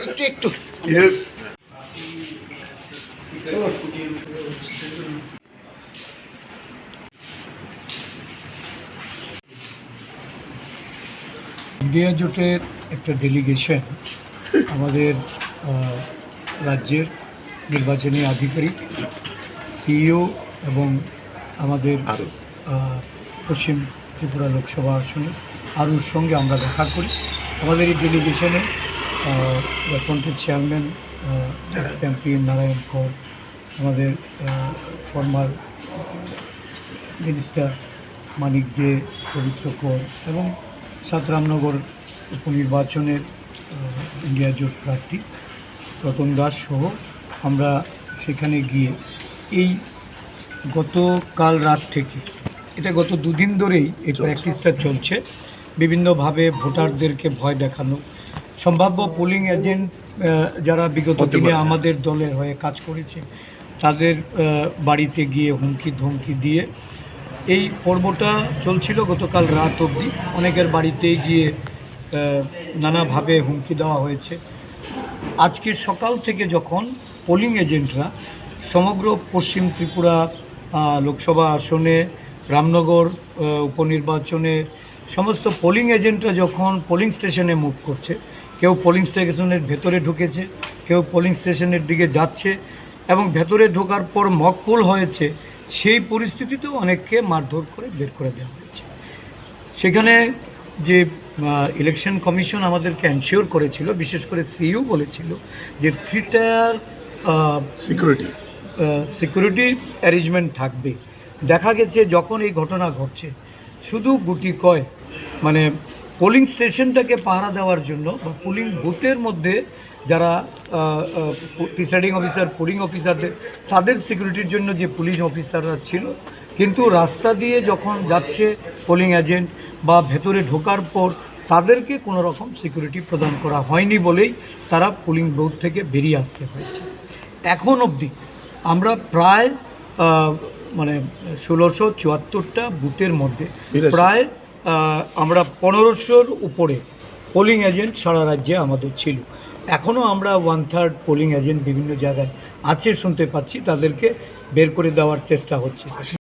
একটু একটু। ইন্ডিয়া জোটের একটা ডেলিগেশন আমাদের আহ, রাজ্যের নির্বাচনী আধিকারিক সিইও এবং আমাদের আহ, পশ্চিম ত্রিপুরা লোকসভা আসনে আরুর সঙ্গে আমরা দেখা করি। আমাদের এই ডেলিগেশনে কন্ট্রির চেয়ারম্যান এমপি নারায়ণ কর আমাদের ফর্মার মিনিস্টার মানিক দে পবিত্র কর এবং সাতরামনগর উপনির্বাচনের ইন্ডিয়া জোট প্রার্থী রতন দাস সহ আমরা সেখানে গিয়ে এই গতকাল রাত থেকে এটা গত দুদিন ধরেই এই প্র্যাকটিসটা চলছে। বিভিন্নভাবে ভোটারদেরকে ভয় দেখানো। সম্ভাব্য পোলিং এজেন্ট যারা বিগত দিনে আমাদের দলের হয়ে কাজ করেছে তাদের বাড়িতে গিয়ে হুমকি ধমকি দিয়ে এই পর্বটা চলছিল গতকাল রাত অবধি। অনেকের বাড়িতে গিয়ে নানাভাবে হুমকি দেওয়া হয়েছে। আজকে সকাল থেকে যখন পোলিং এজেন্টরা সমগ্র পশ্চিম ত্রিপুরা লোকসভা আসনে রামনগর উপনির্বাচনে সমস্ত পোলিং এজেন্টরা যখন পোলিং স্টেশনে মুভ করছে কেউ পোলিং স্টেশনের ভেতরে ঢুকেছে কেউ পোলিং স্টেশনের দিকে যাচ্ছে এবং ভেতরে ঢোকার পর মকপুল হয়েছে সেই পরিস্থিতিতেও অনেককে মারধর করে বের করে দেওয়া হয়েছে। সেখানে যে ইলেকশন কমিশন আমাদেরকে এনশিওর করেছিল বিশেষ করে সিইউ বলেছিল যে three tier security security arrangement থাকবে। দেখা গেছে যখন এই ঘটনা ঘটছে শুধু গুটি কয় মানে পোলিং স্টেশনটাকে পাহারা দেওয়ার জন্য বা পোলিং বুথের মধ্যে যারা প্রিসাইডিং অফিসার পোলিং অফিসারদের তাদের সিকিউরিটির জন্য যে পুলিশ অফিসাররা ছিল কিন্তু রাস্তা দিয়ে যখন যাচ্ছে পোলিং এজেন্ট বা ভেতরে ঢোকার পর তাদেরকে কোনো রকম সিকিউরিটি প্রদান করা হয়নি বলেই তারা পোলিং বুথ থেকে বেরিয়ে আসতে হয়েছে। এখন অবধি আমরা প্রায় মানে ষোলোশো চুয়াত্তরটা বুথের মধ্যে প্রায় আমরা পনেরোশোর উপরে পোলিং এজেন্ট সারা রাজ্যে আমাদের ছিল। এখনও আমরা ওয়ান থার্ড পোলিং এজেন্ট বিভিন্ন জায়গায় আছে, শুনতে পাচ্ছি, তাদেরকে বের করে দেওয়ার চেষ্টা হচ্ছে।